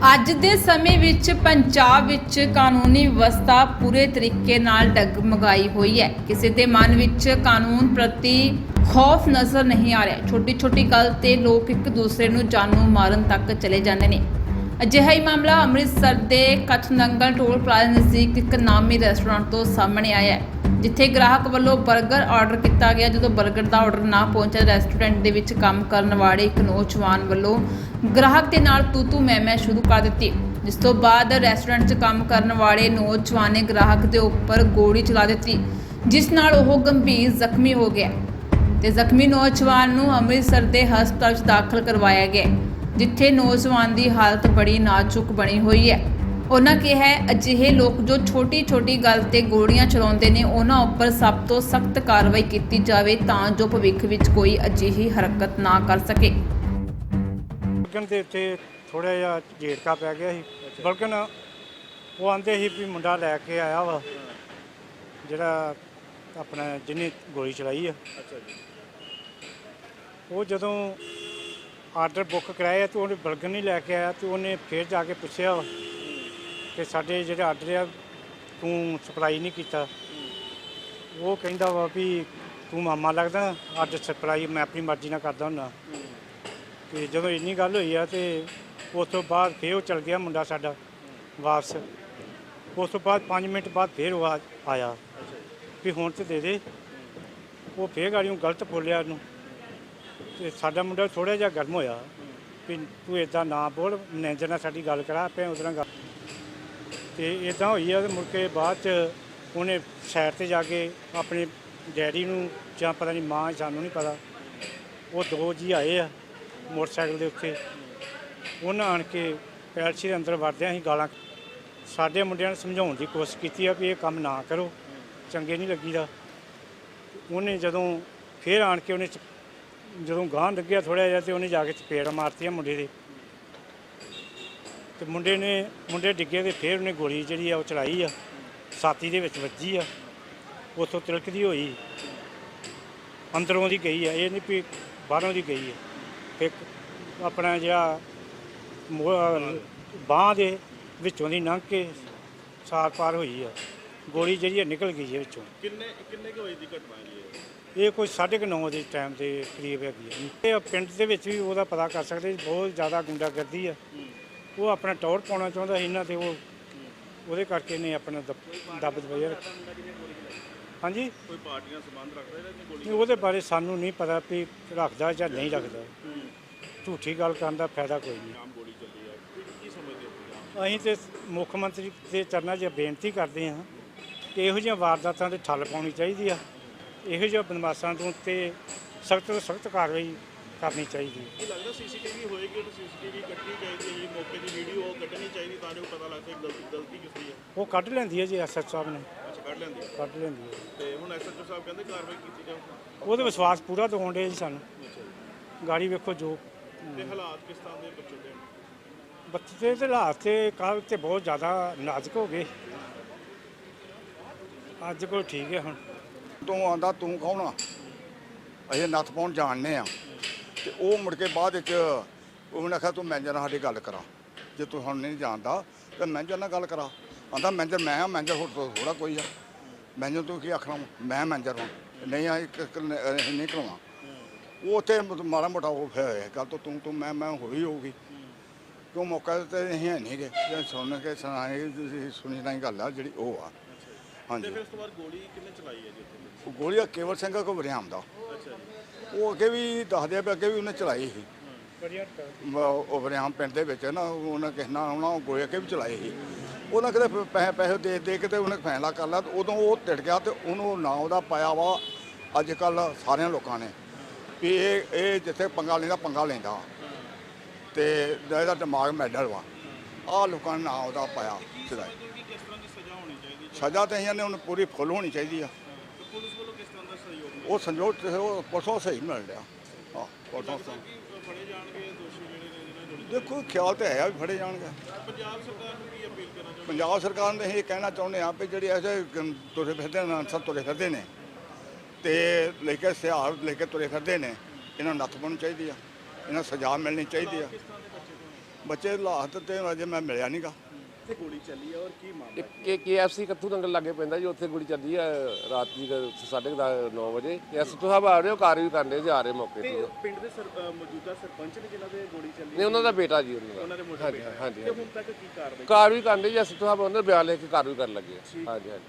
ਅੱਜ ਦੇ ਸਮੇਂ ਵਿੱਚ ਪੰਜਾਬ ਵਿੱਚ ਕਾਨੂੰਨੀ ਵਿਵਸਥਾ ਪੂਰੇ ਤਰੀਕੇ ਨਾਲ ਡਗਮਗਾਈ ਹੋਈ ਹੈ। ਕਿਸੇ ਦੇ ਮਨ ਵਿੱਚ ਕਾਨੂੰਨ ਪ੍ਰਤੀ ਖੌਫ ਨਜ਼ਰ ਨਹੀਂ ਆ ਰਿਹਾ। ਛੋਟੀ ਛੋਟੀ ਗੱਲ ਤੇ ਲੋਕ ਇੱਕ ਦੂਸਰੇ ਨੂੰ ਜਾਨੋਂ ਮਾਰਨ ਤੱਕ ਚਲੇ ਜਾਂਦੇ ਨੇ। ਅਜਿਹਾ ਹੀ ਮਾਮਲਾ ਅੰਮ੍ਰਿਤਸਰ ਦੇ ਕਚ ਨੰਗਲ ਟੋਲ ਪਲਾਜ਼ਾ ਨਜ਼ਦੀਕ ਇੱਕ ਨਾਮੀ ਰੈਸਟੋਰੈਂਟ ਤੋਂ ਸਾਹਮਣੇ ਆਇਆ ਹੈ, ਜਿੱਥੇ ਗ੍ਰਾਹਕ ਵੱਲੋਂ 버ਗਰ ਆਰਡਰ ਕੀਤਾ ਗਿਆ ਜਦੋਂ 버ਗਰ ਦਾ ਆਰਡਰ ਨਾ ਪਹੁੰਚਿਆ। ਰੈਸਟੋਰੈਂਟ ਦੇ ਵਿੱਚ ਕੰਮ ਕਰਨ ਵਾਲੇ ਇੱਕ ਨੌਜਵਾਨ ਵੱਲੋਂ ਗ੍ਰਾਹਕ ਦੇ ਨਾਲ ਤੂ ਤੂ ਮੈਂ ਸ਼ੁਰੂ ਕਰ ਦਿੱਤੀ। ਜਿਸ ਤੋਂ ਬਾਅਦ ਰੈਸਟੋਰੈਂਟ 'ਚ ਕੰਮ ਕਰਨ ਵਾਲੇ ਨੌਜਵਾਨ ਨੇ ਗ੍ਰਾਹਕ ਦੇ ਉੱਪਰ ਗੋਲੀ ਚਲਾ ਦਿੱਤੀ, ਜਿਸ ਨਾਲ ਉਹ ਗੰਭੀਰ ਜ਼ਖਮੀ ਹੋ ਗਿਆ ਤੇ ਜ਼ਖਮੀ ਨੌਜਵਾਨ ਨੂੰ ਅੰਮ੍ਰਿਤਸਰ ਦੇ ਹਸਪਤਾਲ 'ਚ ਦਾਖਲ ਕਰਵਾਇਆ ਗਿਆ। ਜਿੱਥੇ ਨੌਜਵਾਨ ਦੀ ਹਾਲਤ ਬੜੀ ਨਾਜ਼ੁਕ ਬਣੀ ਹੋਈ ਹੈ। ਉਹਨਾਂ ਕਿਹਾ ਹੈ ਅਜਿਹੇ ਲੋਕ ਜੋ ਛੋਟੀ-ਛੋਟੀ ਗੱਲ ਤੇ ਗੋਲੀਆਂ ਚਲਾਉਂਦੇ ਨੇ ਉਹਨਾਂ ਉੱਪਰ ਸਭ ਤੋਂ ਸਖਤ ਕਾਰਵਾਈ ਕੀਤੀ ਜਾਵੇ ਤਾਂ ਜੋ ਭਵਿੱਖ ਵਿੱਚ ਕੋਈ ਅਜਿਹੀ ਹਰਕਤ ਨਾ ਕਰ ਸਕੇ। ਬਲਕਨ ਦੇ ਉੱਤੇ ਥੋੜਾ ਜਿਹਾ ਝੇੜਕਾ ਪੈ ਗਿਆ ਸੀ। ਬਲਕਨ ਉਹ ਆਂਦੇ ਸੀ ਵੀ ਮੁੰਡਾ ਲੈ ਕੇ ਆਇਆ ਵਾ ਜਿਹੜਾ ਆਪਣਾ ਜਿਹਨੇ ਗੋਲੀ ਚਲਾਈ ਆ। ਅੱਛਾ ਜੀ। ਉਹ ਜਦੋਂ ਆਰਡਰ ਬੁੱਕ ਕਰਾਇਆ ਤੇ ਉਹਨੇ ਬਲਗਨ ਨਹੀਂ ਲੈ ਕੇ ਆਇਆ ਤੇ ਉਹਨੇ ਫੇਰ ਜਾ ਕੇ ਪੁੱਛਿਆ ਵਾ ਕਿ ਸਾਡੇ ਜਿਹੜੇ ਆਰਡਰ ਆ, ਤੂੰ ਸਪਲਾਈ ਨਹੀਂ ਕੀਤਾ। ਉਹ ਕਹਿੰਦਾ ਵਾ ਵੀ ਤੂੰ ਮਾਮਾ ਲੱਗਦਾ, ਅੱਜ ਸਪਲਾਈ ਮੈਂ ਆਪਣੀ ਮਰਜ਼ੀ ਨਾਲ ਕਰਦਾ ਹੁੰਦਾ। ਤੇ ਜਦੋਂ ਇੰਨੀ ਗੱਲ ਹੋਈ ਆ ਤੇ ਉਸ ਤੋਂ ਬਾਅਦ ਫੇਰ ਉਹ ਚਲ ਗਿਆ ਮੁੰਡਾ ਸਾਡਾ ਵਾਪਸ। ਉਸ ਤੋਂ ਬਾਅਦ 5 ਮਿੰਟ ਬਾਅਦ ਫੇਰ ਉਹ ਆ- ਆਇਆ। ਵੀ ਹੁਣ ਤੇ ਦੇ ਦੇ। ਉਹ ਫੇਰ ਗਾੜੀਆਂ ਗਲਤ ਬੋਲਿਆ ਉਹਨੂੰ। ਤੇ ਸਾਡਾ ਮੁੰਡਾ ਥੋੜਾ ਜਿਹਾ ਗਰਮ ਹੋਇਆ। ਵੀ ਤੂੰ ਇਦਾਂ ਨਾ ਬੋਲ, ਮੈਨੇਜਰ ਨਾਲ ਸਾਡੀ ਗੱਲ ਕਰਾ, ਆਪੇ ਉਹਦੇ ਨਾਲ ਗੱਲ ਤੇ ਇਦਾਂ ਹੋਈ ਆ ਤੇ ਮੁੜ ਕੇ ਬਾਅਦ ਚ ਉਹਨੇ ਸਾਈਡ ਤੇ ਜਾ ਕੇ ਆਪਣੇ ਡੈਡੀ ਨੂੰ ਜਾਂ ਪਤਾ ਨਹੀਂ ਮਾਂ ਸਾਨੂੰ ਨਹੀਂ ਪਤਾ। ਉਹ ਦੋ ਜੀ ਆਏ ਆ ਮੋਟਰਸਾਈਕਲ ਦੇ ਉੱਤੇ। ਉਹਨਾਂ ਆਣ ਕੇ ਪੈਲਸੀ ਦੇ ਅੰਦਰ ਵੜਦਿਆਂ ਅਸੀਂ ਗਾਲਾਂ ਸਾਡੇ ਮੁੰਡਿਆਂ ਨੂੰ ਸਮਝਾਉਣ ਦੀ ਕੋਸ਼ਿਸ਼ ਕੀਤੀ ਆ ਵੀ ਇਹ ਕੰਮ ਨਾ ਕਰੋ, ਚੰਗੇ ਨਹੀਂ ਲੱਗੀਦਾ। ਉਹਨੇ ਜਦੋਂ ਫੇਰ ਆਣ ਕੇ ਉਹਨੇ ਜਦੋਂ ਗਾਂਹ ਲੱਗਿਆ ਥੋੜਾ ਜਿਹਾ ਤੇ ਉਹਨੇ ਜਾ ਕੇ ਚਪੇੜ ਮਾਰਤੀਆਂ ਮੁੰਡੇ ਦੇ। ਤੇ ਮੁੰਡੇ ਨੇ, ਮੁੰਡੇ ਡਿੱਗੇ ਤੇ ਫੇਰ ਉਹਨੇ ਗੋਲੀ ਜਿਹੜੀ ਆ ਉਹ ਚਲਾਈ ਆ ਛਾਤੀ ਦੇ ਵਿੱਚ ਵੱਜੀ ਆ। ਉੱਥੋਂ ਤਿਲਕਦੀ ਹੋਈ, ਅੰਦਰੋਂ ਦੀ ਗਈ ਆ, ਇਹ ਨਹੀਂ ਵੀ ਬਾਹਰੋਂ ਦੀ ਗਈ ਆ। ਇੱਕ ਆਪਣਾ ਜਿਹੜਾ ਬਾਹ ਦੇ ਵਿੱਚੋਂ ਦੀ ਲੰਘ ਕੇ ਸਾਰ ਪਾਰ ਹੋਈ ਆ। ਗੋਲੀ ਜਿਹੜੀ ਆ ਨਿਕਲ ਗਈ ਹੈ ਵਿੱਚੋਂ। ਕਿੰਨੇ ਕਿੰਨੇ ਕੁ ਵਜੇ ਦੀ ਘਟਨਾ ਹੈ ਇਹ? ਕੋਈ 9:30 ਦੇ ਟਾਈਮ ਦੇ ਕਰੀਬ ਹੈਗੀ ਹੈ ਇਹ ਪਿੰਡ ਦੇ ਵਿੱਚ ਵੀ ਉਹਦਾ ਪਤਾ ਕਰ ਸਕਦੇ ਬਹੁਤ ਜ਼ਿਆਦਾ ਗੁੰਡਾਗਰਦੀ ਆ ਉਹ ਆਪਣਾ ਟੌਰ ਪਾਉਣਾ ਚਾਹੁੰਦਾ ਸੀ ਇਹਨਾਂ ਤੇ ਉਹ ਉਹਦੇ ਕਰਕੇ ਨੇ ਆਪਣਾ ਦਬ- ਦੱਬ ਦਬਾਇਆ ਰੱਖਿਆ। ਹਾਂਜੀ ਕੋਈ ਪਾਰਟੀਆਂ ਸੰਬੰਧ ਰੱਖਦਾ ਇਹਦੇ ਗੋਲੀ ਨਹੀਂ, ਉਹਦੇ ਬਾਰੇ ਸਾਨੂੰ ਨਹੀਂ ਪਤਾ ਵੀ ਰੱਖਦਾ ਜਾਂ ਨਹੀਂ ਰੱਖਦਾ ਝੂਠੀ ਗੱਲ ਕਰਨ ਦਾ ਫਾਇਦਾ ਕੋਈ ਨਹੀਂ ਨਾਮ ਗੋਲੀ ਚੱਲੀ ਆ ਕੀ ਕੀ ਸਮਝਦੇ ਹੋ ਤੁਸੀਂ ਆਮ? ਅਸੀਂ ਤੇ ਮੁੱਖ ਮੰਤਰੀ ਦੇ ਚਰਨਾਂ 'ਚ ਬੇਨਤੀ ਕਰਦੇ ਹਾਂ ਕਿ ਇਹੋ ਜਿਹੀਆਂ ਵਾਰਦਾਤਾਂ ਤੇ ਠੱਲ ਪਾਉਣੀ ਚਾਹੀਦੀ ਆ ਇਹੋ ਜਿਹੇ ਬਦਮਾਸ਼ਾਂ ਤੋਂ ਤੇ ਸਖਤ ਤੋਂ ਸਖਤ ਕਾਰਵਾਈ ਕਰਨੀ ਚਾਹੀਦੀ ਹੈ। ਕੀ ਲੱਗਦਾ ਸੀਸੀਟੀਵੀ ਹੋਏਗੀ ਉਹ ਸੀਸੀਟੀਵੀ ਕੱਢਣੀ ਚਾਹੀਦੀ ਹੈ ਜੀ ਮੌਕੇ ਦੀ ਵੀਡੀਓ ਉਹ ਕੱਢਣੀ ਚਾਹੀਦੀ ਤਾਂ ਜੋ ਪਤਾ ਲੱਗ ਸਕੇ ਗਲਤੀ ਗਲਤੀ ਕਿਸ ਦੀ ਹੈ। ਉਹ ਕੱਢ ਲੈਂਦੀ ਹੈ ਜੀ ਐਸਐਚ ਸਾਹਿਬ ਨੇ। ਅੱਛਾ ਕੱਢ ਲੈਂਦੀ ਹੈ। ਕੱਢ ਲੈਂਦੀ ਹੈ। ਤੇ ਹੁਣ ਐਸਐਚਓ ਸਾਹਿਬ ਕਹਿੰਦੇ ਕਾਰਵਾਈ ਕੀਤੀ ਜਾਊ ਉਹਦੇ ਵਿਸ਼ਵਾਸ ਪੂਰਾ ਦਿਵਾਉਣ ਦੇ ਜੀ ਸਾਨੂੰ। ਗਾੜੀ ਵੇਖੋ ਜੋ ਤੇ ਹਾਲਾਤ ਕਿਸ ਤਰ੍ਹਾਂ ਦੇ ਬੱਚੇ ਦੇ? ਬੱਚੇ ਦੇ ਹਾਲਾਤ ਤੇ ਕੱਲ੍ਹ ਤੇ ਬਹੁਤ ਜ਼ਿਆਦਾ ਨਾਜ਼ੁਕ ਹੋ ਗਏ। ਅੱਜ ਕੋਲ ਠੀਕ ਹੈ ਹੁਣ। ਤੂੰ ਆਂਦਾ, ਤੂੰ ਕੌਣ ਆ? ਅਸੀਂ ਨੱਥ ਪਾਉਣ ਜਾਣਨੇ ਆ। ਤੇ ਉਹ ਮੁੜ ਕੇ ਬਾਅਦ ਵਿੱਚ ਉਹਨੇ ਆਖਿਆ, ਤੂੰ ਮੈਨੇਜਰ ਨਾਲ ਸਾਡੀ ਗੱਲ ਕਰਾ। ਜੇ ਤੂੰ ਹੁਣ ਨਹੀਂ ਜਾਣਦਾ, ਤਾਂ ਮੈਨੇਜਰ ਨਾਲ ਗੱਲ ਕਰਾ। ਆਂਦਾ, ਮੈਨੇਜਰ, ਮੈਂ ਆ ਮੈਨੇਜਰ ਹੋਰ ਤੋਂ ਥੋੜਾ ਕੋਈ ਆ। ਮੈਨੇਜਰ ਤੂੰ ਕੀ ਆਖਣਾ ਮੈਂ ਮੈਨੇਜਰ ਹਾਂ। ਨਹੀਂ ਆ ਅਸੀਂ ਨਹੀਂ ਕਰਾਉਣਾ। ਉਹ ਉੱਥੇ ਮਾੜਾ ਮੋਟਾ ਉਹ ਫਿਰ ਗੱਲ ਤੋਂ ਤੂੰ ਤੂੰ, ਮੈਂ ਮੈਂ ਹੋਈ ਹੋਊਗੀ। ਕਿਉਂ ਮੌਕਾ ਤੇ ਅਸੀਂ ਹੈ ਨਹੀਂ ਗੇ। ਸੁਣ ਕੇ ਸੁਣਾਏ, ਤੁਸੀਂ ਸੁਣੀ ਨਹੀਂ ਗੱਲ ਆ ਜਿਹੜੀ ਉਹ ਆ। ਤੇ ਹਾਂਜੀ ਫਿਰ ਉਸ ਤੋਂ ਬਾਅਦ ਗੋਲੀ ਕਿੰਨੇ ਚਲਾਈ ਹੈ ਜੀ ਉੱਥੇ? ਉਹ ਗੋਲੀਆ ਕੇਵਲ ਸਿੰਘ ਕੋ ਵਰਿਆਮ ਦਾ। ਅੱਛਾ ਜੀ। ਉਹ ਅੱਗੇ ਵੀ ਦੱਸਦੇ ਆ ਵੀ ਅੱਗੇ ਵੀ ਉਹਨੇ ਚਲਾਈ ਸੀ। ਬੜੀਆਂ ਮ- ਉਹ ਵਰਿਆਮ ਪਿੰਡ ਦੇ ਵਿੱਚ ਨਾ ਉਹਨਾਂ ਕਿਸ ਨਾਲ ਉਹਨਾਂ ਉਹ ਗੋਲੀ ਅੱਗੇ ਵੀ ਚਲਾਈ ਸੀ। ਉਹਨਾਂ ਕਿਤੇ ਫਿਰ ਪੈਸੇ ਪੈਸੇ ਦੇ ਦੇ ਕੇ ਤੇ ਉਹਨੇ ਫੈਸਲਾ ਕਰ ਲਿਆ ਤੇ ਉਦੋਂ ਉਹ ਟਿੜ ਗਿਆ ਤੇ ਉਹਨੂੰ ਨਾਂ ਉਹਦਾ ਪਾਇਆ ਵਾ ਅੱਜ ਕੱਲ ਸਾਰਿਆਂ ਲੋਕਾਂ ਨੇ। ਵੀ ਇਹ ਇਹ ਜਿੱਥੇ ਪੰਗਾ ਲੈਂਦਾ ਪੰਗਾ ਲੈਂਦਾ। ਤੇ ਇਹਦਾ ਦਿਮਾਗ ਮੈਡਲ ਵਾ। ਆਹ ਲੋਕਾਂ ਨੇ ਨਾਂ ਉਹਦਾ ਪਾਇਆ। ਚਲਾਈ ਕਿ ਕਿਸ ਤਰ੍ਹਾਂ ਦੀ ਸਜ਼ਾ ਹੋਣੀ ਚਾਹੀਦੀ ਹੈ ਸਜ਼ਾ ਤਾਂ ਇਹਨਾਂ ਨੇ ਉਹਨੂੰ ਪੂਰੀ ਫੁੱਲ ਹੋਣੀ ਚਾਹੀਦੀ ਆ। ਪੁਲਿਸ ਵੱਲੋਂ ਕਿਸ ਤਰ੍ਹਾਂ ਦਾ ਸਹਿਯੋਗ ਉਹ ਸੰਜੋਗ ਤੇ ਉਹ ਪਰਸੋਂ ਸਹੀ ਮਿਲ ਰਿਹਾ। ਹਾਂ, ਪਰਸੋਂ ਸਹੀ। ਫੜੇ ਜਾਣਗੇ ਦੋਸ਼ੀ ਜਿਹੜੇ ਨੇ ਜਿਹਨਾਂ ਜੁੜੇ ਦੇਖੋ, ਖਿਆਲ ਤਾਂ ਹੈ ਵੀ ਫੜੇ ਜਾਣਗੇ। ਪੰਜਾਬ ਸਰਕਾਰ ਨੂੰ ਕੀ ਅਪੀਲ ਕਰਨਾ ਚਾਹੁੰਦੇ ਪੰਜਾਬ ਸਰਕਾਰ ਨੇ ਇਹ ਕਹਿਣਾ ਚਾਹੁੰਦੇ ਆ ਵੀ ਜਿਹੜੇ ਐਸੇ ਗੰ- ਤੁਰੇ ਫਿਰਦੇ ਨੇ, ਅਨਸਰ ਤੁਰੇ ਫਿਰਦੇ ਨੇ, ਤੇ ਲੈ ਕੇ ਸਿਹਾਰ ਲੈ ਕੇ ਤੁਰੇ ਫਿਰਦੇ ਨੇ, ਇਹਨਾਂ ਨੂੰ ਨੱਥ ਪਾਉਣੀ ਚਾਹੀਦੀ ਆ। ਇਹਨਾਂ ਨੂੰ ਸਜ਼ਾ ਮਿਲਣੀ ਚਾਹੀਦੀ ਆ। ਬੱਚੇ ਲਾਹਤ ਤੇ ਅਜੇ ਮੈਂ ਮਿਲਿਆ ਨਹੀਂਗਾ ਤੇ ਗੋਲੀ ਚੱਲੀ ਹੈ ਔਰ ਕੀ ਮਾਮਲਾ ਕੇ ਕੇਐਫਸੀ ਕੱਥੂ ਨੰਗਲ ਲਾਗੇ ਪੈਂਦਾ ਜੀ ਉੱਥੇ ਗੋਲੀ ਚੱਲਦੀ ਹੈ ਰਾਤ ਦੀ 9:30 ਵਜੇ। ਐਸਪੀ ਸਾਹਿਬ ਆ ਰਹੇ ਹੋ ਕਾਰ ਵੀ ਕਰਨੇ ਜੀ ਰਹੇ ਮੌਕੇ ਤੇ। ਤੇ ਪਿੰਡ ਦੇ ਸਰ- ਅ, ਮੌਜੂਦਾ ਸਰਪੰਚ ਨੇ ਜਿਨ੍ਹਾਂ ਦੇ ਗੋਲੀ ਚੱਲੀ ਨਹੀਂ ਉਹਨਾਂ ਦਾ ਬੇਟਾ ਜੀ ਉਹਨਾਂ ਉਹਨਾਂ ਦਾ ਦੇ ਮੋਟਰ ਹਾਂਜੀ ਤੇ ਹਾਂਜੀ। ਹੁਣ ਤੱਕ ਕੀ ਕਾਰਵਾਈ ਕਾਰ ਵੀ ਕਰਨੇ ਜੀ ਐਸਪੀ ਸਾਹਿਬ ਉਹਨਾਂ ਦੇ ਬਿਆਨ ਲੈ ਕੇ ਕਾਰ ਵੀ ਕਰਨ ਲੱਗੇ ਆ। ਹਾਂਜੀ ਹਾਂਜੀ।